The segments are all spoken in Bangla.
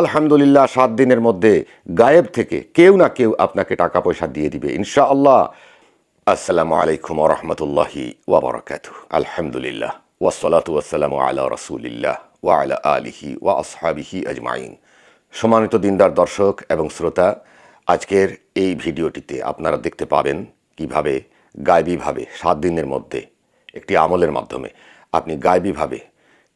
আলহামদুলিল্লাহ, সাত দিনের মধ্যে গায়েব থেকে কেউ না কেউ আপনাকে টাকা পয়সা দিয়ে দিবে। ইনশা আল্লাহ আসসালামু আলাইকুম রহমতুল্লাহি ওয়াবারাকাতু আলহামদুলিল্লাহ। ওয়াসসালাতু ওয়াসসালামু আলা রাসূলিল্লাহ ওয়া আলা আলিহি ওয়া আসহাবিহি আজমাইন। সম্মানিত দিনদার দর্শক এবং শ্রোতা, আজকের এই ভিডিওটিতে আপনারা দেখতে পাবেন কীভাবে গায়েবীভাবে সাত দিনের মধ্যে একটি আমলের মাধ্যমে আপনি গায়েবীভাবে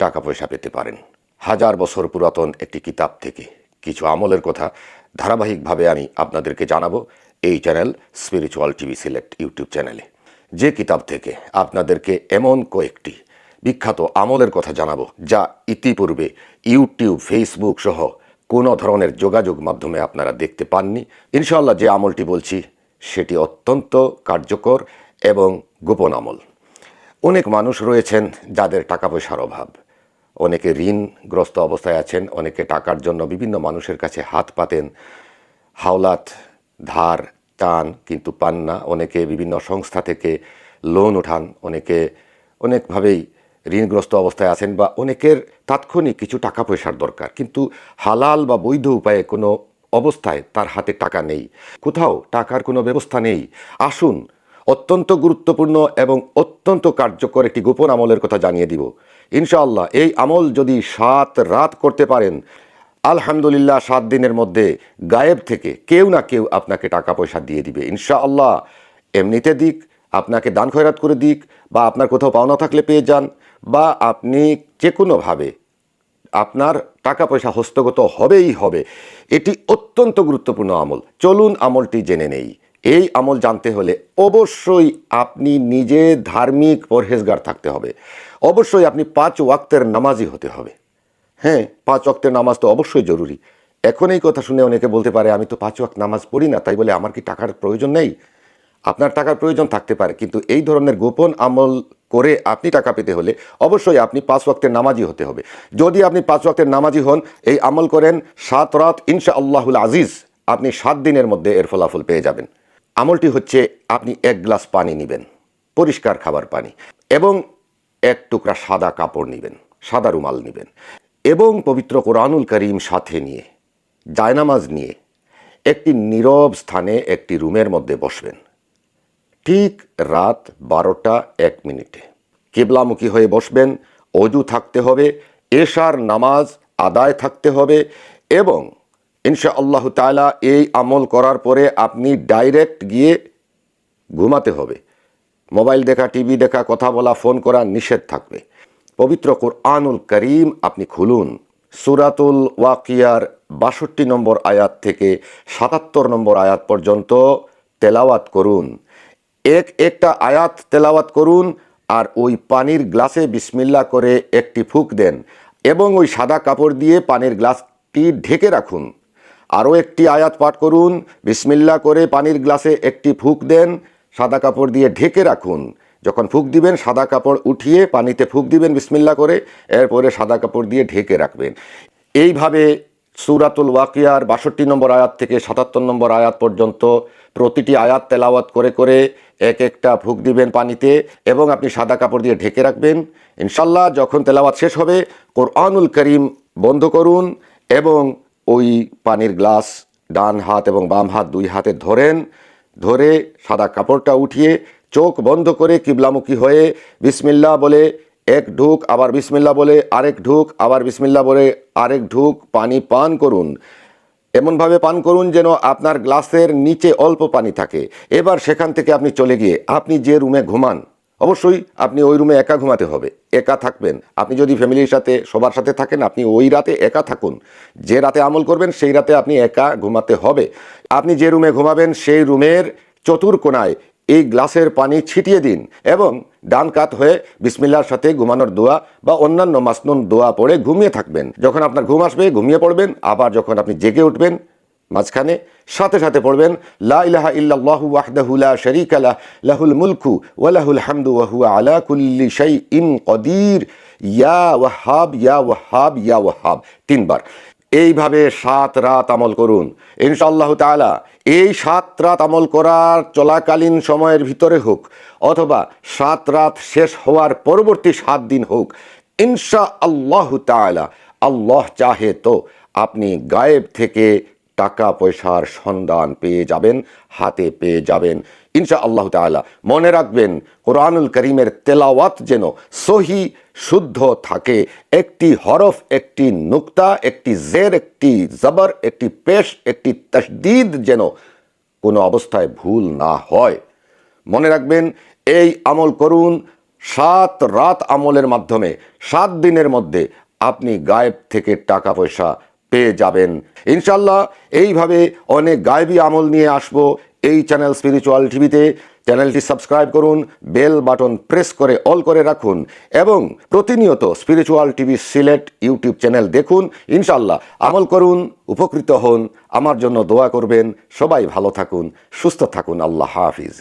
টাকা পয়সা পেতে পারেন। হাজার বছর পুরাতন একটি কিতাব থেকে। কিছু আমলের কথা ধারাবাহিকভাবে আমি আপনাদেরকে জানাব এই channel spiritual TV Sylhet YouTube চ্যানেলে। যে কিতাব থেকে আপনাদেরকে এমন কয়েকটি বিখ্যাত আমলের কথা জানাব, যা ইতিপূর্বে ইউটিউব, ফেসবুক সহ কোনো ধরনের যোগাযোগ মাধ্যমে আপনারা দেখতে পাননি। ইনশাল্লাহ যে আমলটি বলছি, সেটি অত্যন্ত কার্যকর এবং গোপন আমল। অনেক মানুষ রয়েছেন যাদের টাকা পয়সার অভাব। অনেকে ঋণগ্রস্ত অবস্থায় আছেন, অনেকে টাকার জন্য বিভিন্ন মানুষের কাছে হাত পাতেন, হাওলাত, ধার, টান কিন্তু পান না। অনেকে বিভিন্ন সংস্থা থেকে লোন ওঠান, অনেকে অনেকভাবেই ঋণগ্রস্ত অবস্থায় আছেন বা অনেকের তাৎক্ষণিক কিছু টাকা পয়সার দরকার। কিন্তু হালাল বা বৈধ উপায়ে কোনো অবস্থায় তার হাতে টাকা নেই। কোথাও টাকার কোনো ব্যবস্থা নেই। আসুন, অত্যন্ত গুরুত্বপূর্ণ এবং অত্যন্ত কার্যকর একটি গোপন আমলের কথা জানিয়ে দিব। ইনশাআল্লাহ, এই আমল যদি সাত রাত করতে পারেন, আলহামদুলিল্লাহ সাত দিনের মধ্যে গায়েব থেকে কেউ না কেউ আপনাকে টাকা পয়সা দিয়ে দিবে। ইনশাআল্লাহ, এমনিতে দিক, আপনাকে দান খয়রাত করে দিক, বা আপনার কোথাও পাওনা থাকলে পেয়ে যান, বা আপনি যে কোনোভাবে আপনার টাকা পয়সা হস্তগত হবেই হবে। এটি অত্যন্ত গুরুত্বপূর্ণ আমল। চলুন আমলটি জেনে নেই। এই আমল জানতে হলে অবশ্যই আপনি নিজে ধার্মিক পরহেজগার থাকতে হবে। অবশ্যই আপনি পাঁচ ওয়াক্তের নামাজি হতে হবে। হ্যাঁ পাঁচ ওয়াক্তের নামাজ তো অবশ্যই জরুরি। এখন এই কথা শুনে অনেকে বলতে পারে, আমি তো পাঁচ ওয়াক্ত নামাজ পড়ি না, তাই বলে আমার কি টাকার প্রয়োজন নেই? আপনার টাকার প্রয়োজন থাকতে পারে, কিন্তু এই ধরনের গোপন আমল করে আপনি টাকা পেতে হলে অবশ্যই আপনি পাঁচ ওয়াক্তের নামাজি হতে হবে। যদি আপনি পাঁচ ওয়াক্তের নামাজি হন, এই আমল করেন, সাত রাত ইনশা আল্লাহুল আজিজ, আপনি সাত দিনের মধ্যে এর ফলাফল পেয়ে যাবেন। আমলটি হচ্ছে, আপনি এক গ্লাস পানি নেবেন, পরিষ্কার খাবার পানি। এবং এক টুকরা সাদা কাপড় নেবেন, সাদা রুমাল নেবেন এবং পবিত্র কোরআনুল করিম সাথে নিয়ে, জায়নামাজ নিয়ে একটি নীরব স্থানে একটি রুমের মধ্যে বসবেন। ঠিক রাত বারোটা এক মিনিটে। কেবলামুখী হয়ে বসবেন, অজু থাকতে হবে, এশার নামাজ আদায় থাকতে হবে এবং ইনশা আল্লাহ তালা এই আমল করার পরে আপনি ডাইরেক্ট গিয়ে ঘুমাতে হবে। মোবাইল দেখা, টিভি দেখা, কথা বলা, ফোন করা নিষেধ থাকবে। পবিত্র কোরআনুল করিম আপনি খুলুন। সুরাতুল ওয়াকিয়ার বাষট্টি নম্বর আয়াত থেকে সাতাত্তর নম্বর আয়াত পর্যন্ত তেলাওয়াত করুন। এক একটা আয়াত তেলাওয়াত করুন আর ওই পানির গ্লাসে বিসমিল্লা করে একটি ফুক দেন এবং ওই সাদা কাপড় দিয়ে পানির গ্লাসটি ঢেকে রাখুন। আরও একটি আয়াত পাঠ করুন বিসমিল্লা করে পানির গ্লাসে একটি ফুক দেন সাদা কাপড় দিয়ে ঢেকে রাখুন। যখন ফুক দিবেন, সাদা কাপড় উঠিয়ে পানিতে ফুক দিবেন বিসমিল্লা করে, এরপরে সাদা কাপড় দিয়ে ঢেকে রাখবেন। এইভাবে সুরাতুল ওয়াকিয়ার বাষট্টি নম্বর আয়াত থেকে সাতাত্তর নম্বর আয়াত পর্যন্ত প্রতিটি আয়াত তেলাওয়াত করে করে এক একটা ফুক দিবেন পানিতে এবং আপনি সাদা কাপড় দিয়ে ঢেকে রাখবেন। ইনশাল্লাহ যখন তেলাওয়াত শেষ হবে, কোরআনুল করিম বন্ধ করুন এবং ওই পানির গ্লাস ডান হাত এবং বাম হাত দুই হাতে ধরেন। ধরে সাদা কাপড়টা উঠিয়ে চোখ বন্ধ করে কিবলামুখী হয়ে বিসমিল্লা বলে, এক ঢুক আবার বিসমিল্লা বলে, আরেক ঢুক আবার বিসমিল্লা বলে, আরেক ঢুক পানি পান করুন। এমনভাবে পান করুন যেন আপনার গ্লাসের নিচে অল্প পানি থাকে। এবার সেখান থেকে আপনি চলে গিয়ে আপনি যে রুমে ঘুমান, অবশ্যই আপনি ওই রুমে একা ঘুমাতে হবে, একা থাকবেন। আপনি যদি ফ্যামিলির সাথে, সবার সাথে থাকেন, আপনি ওই রাতে একা থাকুন। যে রাতে আমল করবেন, সেই রাতে আপনি একা ঘুমাতে হবে। আপনি যে রুমে ঘুমাবেন, সেই রুমের চতুর্কোনায় এই গ্লাসের পানি ছিটিয়ে দিন এবং ডান কাত হয়ে বিসমিল্লার সাথে ঘুমানোর দোয়া বা অন্যান্য মাসনুন দোয়া পড়ে ঘুমিয়ে থাকবেন। যখন আপনার ঘুম আসবে, ঘুমিয়ে পড়বেন, আবার যখন আপনি জেগে উঠবেন, মাঝখানে সাথে সাথে পড়বেন, লা ইলাহা ইল্লাল্লাহু ওয়াহদাহু লা লাহুল মুলকু ওয়া লাহুল হামদু ওয়া হুয়া আলা কুল্লি শাইইন কদির। ইয়া ওয়াহাব ইয়া ওয়াহাব ইয়া ওয়াহাব। তিনবার। এইভাবে সাত রাত আমল করুন। ইনশাল্লাহ তালা এই সাত রাত আমল করার চলাকালীন সময়ের ভিতরে হোক, অথবা সাত রাত শেষ হওয়ার পরবর্তী সাত দিন হোক ইনশা আল্লাহ তালা আল্লাহ চাহে তো আপনি গায়েব থেকে টাকা পয়সার সন্ধান পেয়ে যাবেন, হাতে পেয়ে যাবেন। ইনশা আল্লাহ তাআলা, মনে রাখবেন, কোরআনুল করিমের তেলাওয়াত যেন সহি, শুদ্ধ থাকে। একটি হরফ, একটি নুক্তা, একটি জের, একটি জবর, একটি পেশ, একটি তসদিদ যেন কোনো অবস্থায় ভুল না হয়। মনে রাখবেন, এই আমল করুন, সাত রাত আমলের মাধ্যমে, সাত দিনের মধ্যে আপনি গায়েব থেকে টাকা পয়সা পেয়ে যাবেন। ইনশাল্লাহ এইভাবে অনেক গায়েবী আমল নিয়ে আসব এই চ্যানেল স্পিরিচুয়াল টিভিতে। চ্যানেলটি সাবস্ক্রাইব করুন, বেল বাটন প্রেস করে অল করে রাখুন এবং প্রতিনিয়ত spiritual TV Sylhet YouTube channel দেখুন। ইনশাল্লাহ আমল করুন, উপকৃত হন। আমার জন্য দোয়া করবেন। সবাই ভালো থাকুন, সুস্থ থাকুন। আল্লাহ হাফিজ।